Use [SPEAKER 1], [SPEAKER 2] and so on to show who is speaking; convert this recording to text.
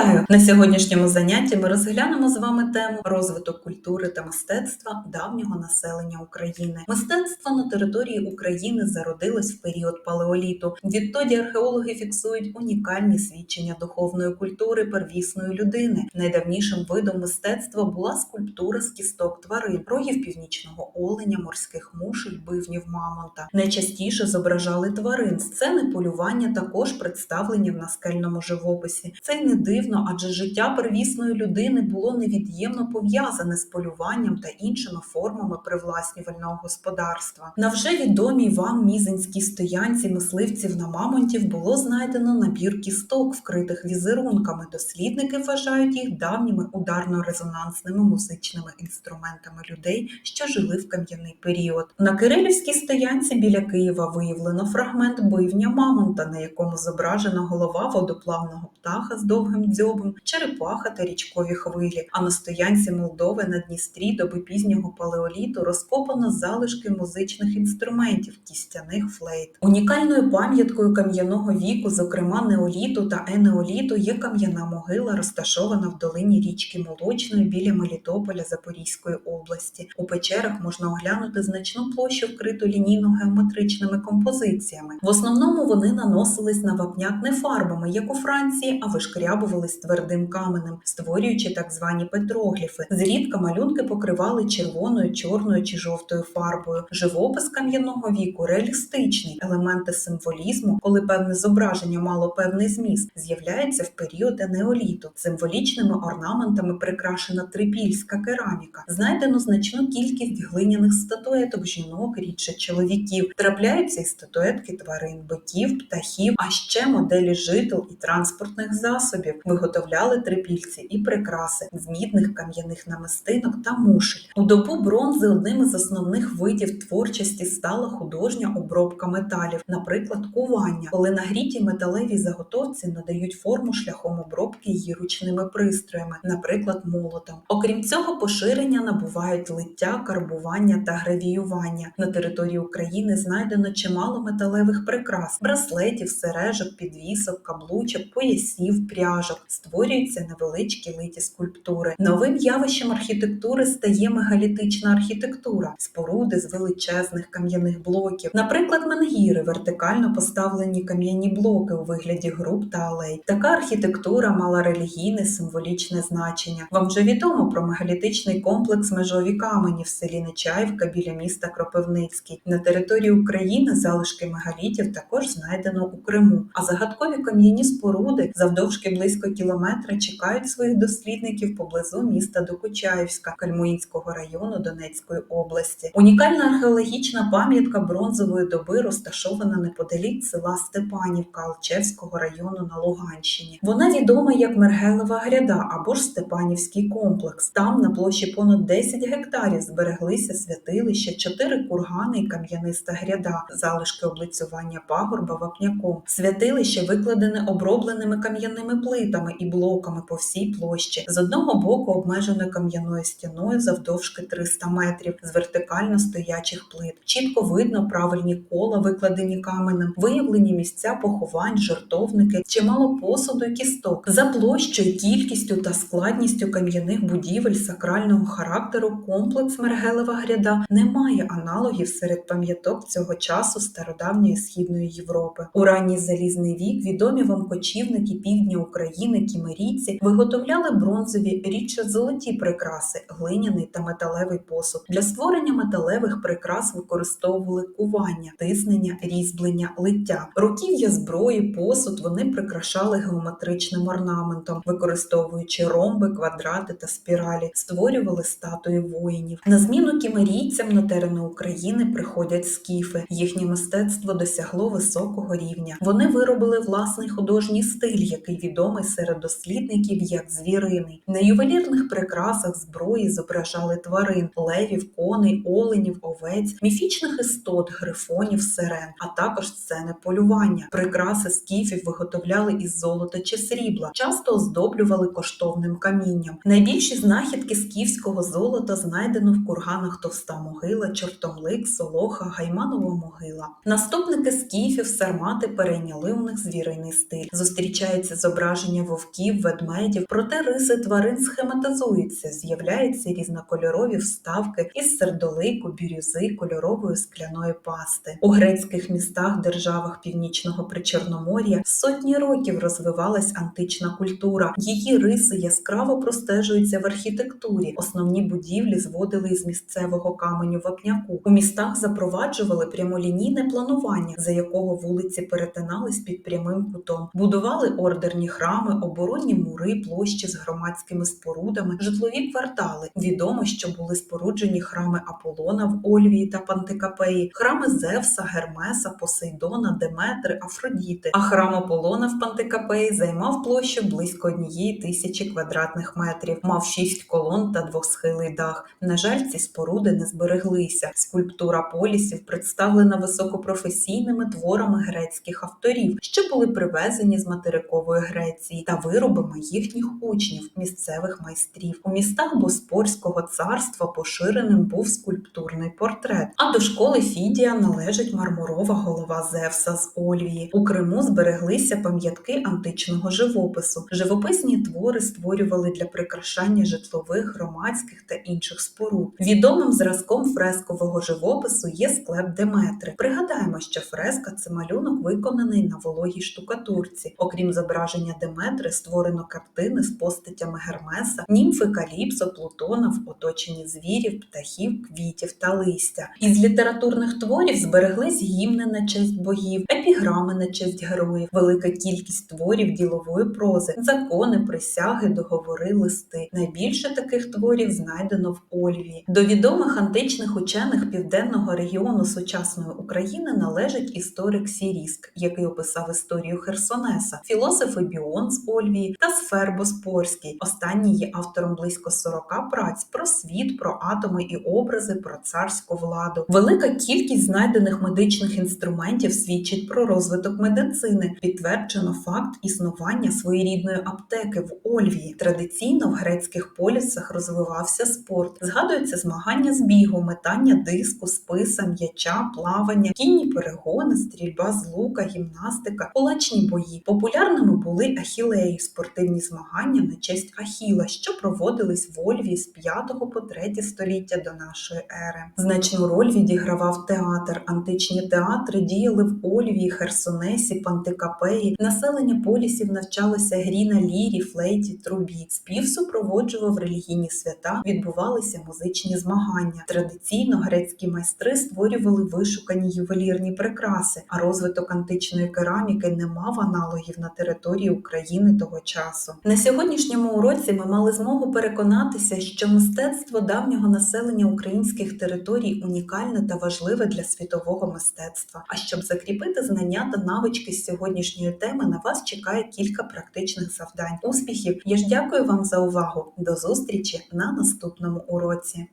[SPEAKER 1] Вітаю! На сьогоднішньому занятті ми розглянемо з вами тему розвиток культури та мистецтва давнього населення України. Мистецтво на території України зародилось в період палеоліту. Відтоді археологи фіксують унікальні свідчення духовної культури первісної людини. Найдавнішим видом мистецтва була скульптура з кісток тварин, рогів північного оленя, морських мушель, бивнів мамонта. Найчастіше зображали тварин. Сцени полювання також представлені в наскельному живописі. Це й не дивно, адже життя первісної людини було невід'ємно пов'язане з полюванням та іншими формами привласнювального господарства. На вже відомій вам мізинській стоянці мисливців на мамонтів було знайдено набір кісток, вкритих візерунками. Дослідники вважають їх давніми ударно-резонансними музичними інструментами людей, що жили в кам'яний період. На Кирилівській стоянці біля Києва виявлено фрагмент бивня мамонта, на якому зображена голова водоплавного птаха з довгим дзьобом, черепаха та річкові хвилі. А на стоянці Молдови на Дністрі доби пізнього палеоліту розкопано залишки музичних інструментів, кістяних флейт. Унікальною пам'яткою кам'яного віку, зокрема неоліту та енеоліту, є кам'яна могила, розташована в долині річки Молочної біля Мелітополя Запорізької області. У печерах можна оглянути значну площу, вкриту лінійно-геометричними композиціями. В основному вони наносились на вапняк не фарбами, як у Франції, а вишкрябувались твердим каменем, створюючи так звані петрогліфи. Зрідка малюнки покривали червоною, чорною чи жовтою фарбою. Живопис кам'яного віку реалістичний. Елементи символізму, коли певне зображення мало певний зміст, з'являються в період енеоліту. Символічними орнаментами прикрашена трипільська кераміка. Знайдено значну кількість глиняних статуеток жінок, рідше чоловіків. Трапляються і статуетки тварин, биків, птахів, а ще моделі жител і транспортних засобів. Виготовляли трипільці і прикраси з мідних кам'яних намистинок та мушель. У добу бронзи одним із основних видів творчості стала художня обробка металів, наприклад, кування, коли нагріті металеві заготовці надають форму шляхом обробки її ручними пристроями, наприклад, молотом. Окрім цього, поширення набувають лиття, карбування та гравіювання. На території України знайдено чимало металевих прикрас, браслетів, сережок, підвісок, каблучок, поясів, пряжок. Створюються невеличкі литі скульптури. Новим явищем архітектури стає мегалітична архітектура, споруди з величезних кам'яних блоків, наприклад, менгіри, вертикально поставлені кам'яні блоки у вигляді груп та алей. Така архітектура мала релігійне символічне значення. Вам вже відомо про мегалітичний комплекс межові камені в селі Нечаївка біля міста Кропивницький. На території України залишки мегалітів також знайдено у Криму. А загадкові кам'яні споруди завдовжки близько кілометра чекають своїх дослідників поблизу міста Докучаївська Кальмуїнського району Донецької області. Унікальна археологічна пам'ятка бронзової доби розташована неподалік села Степанівка Алчевського району на Луганщині. Вона відома як Мергелева гряда або ж Степанівський комплекс. Там на площі понад 10 гектарів збереглися святилища, чотири кургани і кам'яниста гряда, залишки облицювання пагорба вапняком. Святилище викладене обробленими кам'яними плитами і блоками по всій площі. З одного боку обмежене кам'яною стіною завдовжки 300 метрів з вертикально стоячих плит. Чітко видно правильні кола, викладені каменем, виявлені місця поховань, жертовники, чимало посуду і кісток. За площею, кількістю та складністю кам'яних будівель сакрального характеру комплекс Мергелева гряда не має аналогів серед пам'яток цього часу стародавньої східної Європи. У ранній залізний вік відомі вам кочівники півдня України, кімерійці виготовляли бронзові рідше золоті прикраси, глиняний та металевий посуд. Для створення металевих прикрас використовували кування, тиснення, різьблення, лиття. Руків'я зброї, посуд вони прикрашали геометричним орнаментом, використовуючи ромби, квадрати та спіралі, створювали статуї воїнів. На зміну кімерійцям на терени України приходять скіфи. Їхнє мистецтво досягло високого рівня. Вони виробили власний художній стиль, який відомий дослідників як звіриний. На ювелірних прикрасах зброї зображали тварин, левів, коней, оленів, овець, міфічних істот, грифонів, сирен, а також сцени полювання. Прикраси скіфів виготовляли із золота чи срібла, часто оздоблювали коштовним камінням. Найбільші знахідки скіфського золота знайдено в курганах Товста могила, Чортомлик, Солоха, Гайманова могила. Наступники скіфів, сармати перейняли у них звіриний стиль. Зустрічається зображення вовків, ведмедів. Проте риси тварин схематизуються, з'являються різнокольорові вставки із сердолику, бірюзи, кольорової скляної пасти. У грецьких містах, державах північного причорномор'я сотні років розвивалась антична культура. Її риси яскраво простежуються в архітектурі. Основні будівлі зводили із місцевого каменю вапняку. У містах запроваджували прямолінійне планування, за якого вулиці перетинались під прямим кутом. Будували ордерні храми, оборонні мури, площі з громадськими спорудами, житлові квартали. Відомо, що були споруджені храми Аполлона в Ольвії та Пантикапеї, храми Зевса, Гермеса, Посейдона, Деметри, Афродіти. А храм Аполлона в Пантикапеї займав площу близько однієї тисячі квадратних метрів, мав шість колон та двосхилий дах. На жаль, ці споруди не збереглися. Скульптура полісів представлена високопрофесійними творами грецьких авторів, що були привезені з материкової Греції та виробами їхніх учнів, місцевих майстрів. У містах Боспорського царства поширеним був скульптурний портрет. А до школи Фідія належить мармурова голова Зевса з Ольвії. У Криму збереглися пам'ятки античного живопису. Живописні твори створювали для прикрашання житлових, громадських та інших споруд. Відомим зразком фрескового живопису є склеп Деметри. Пригадаємо, що фреска це малюнок, виконаний на вологій штукатурці. Окрім зображення Деметри, створено картини з постатями Гермеса, німфи Каліпсо, Плутона в оточенні звірів, птахів, квітів та листя. Із літературних творів збереглись гімни на честь богів, епіграми на честь героїв, велика кількість творів ділової прози, закони, присяги, договори, листи. Найбільше таких творів знайдено в Ольвії. До відомих античних учених південного регіону сучасної України належить історик Сіріск, який описав історію Херсонеса, філософи Біон Ольвії та Сфер Боспорський. Останній є автором близько 40 праць про світ, про атоми і образи, про царську владу. Велика кількість знайдених медичних інструментів свідчить про розвиток медицини. Підтверджено факт існування своєрідної аптеки в Ольвії. Традиційно в грецьких полісах розвивався спорт. Згадуються змагання з бігу, метання диску, списа, м'яча, плавання, кінні перегони, стрільба з лука, гімнастика, кулачні бої. Популярними були ахілеї, спортивні змагання на честь Ахіла, що проводились в Ольвії з 5 по 3 століття до нашої ери. Значну роль відігравав театр. Античні театри діяли в Ольвії, Херсонесі, Пантикапеї. Населення полісів навчалося грі на лірі, флейті, трубі. Спів супроводжував релігійні свята, відбувалися музичні змагання. Традиційно грецькі майстри створювали вишукані ювелірні прикраси, а розвиток античної кераміки не мав аналогів на території України того часу. На сьогоднішньому уроці ми мали змогу переконатися, що мистецтво давнього населення українських територій унікальне та важливе для світового мистецтва. А щоб закріпити знання та навички з сьогоднішньої теми, на вас чекає кілька практичних завдань. Успіхів! Я ж дякую вам за увагу. До зустрічі на наступному уроці.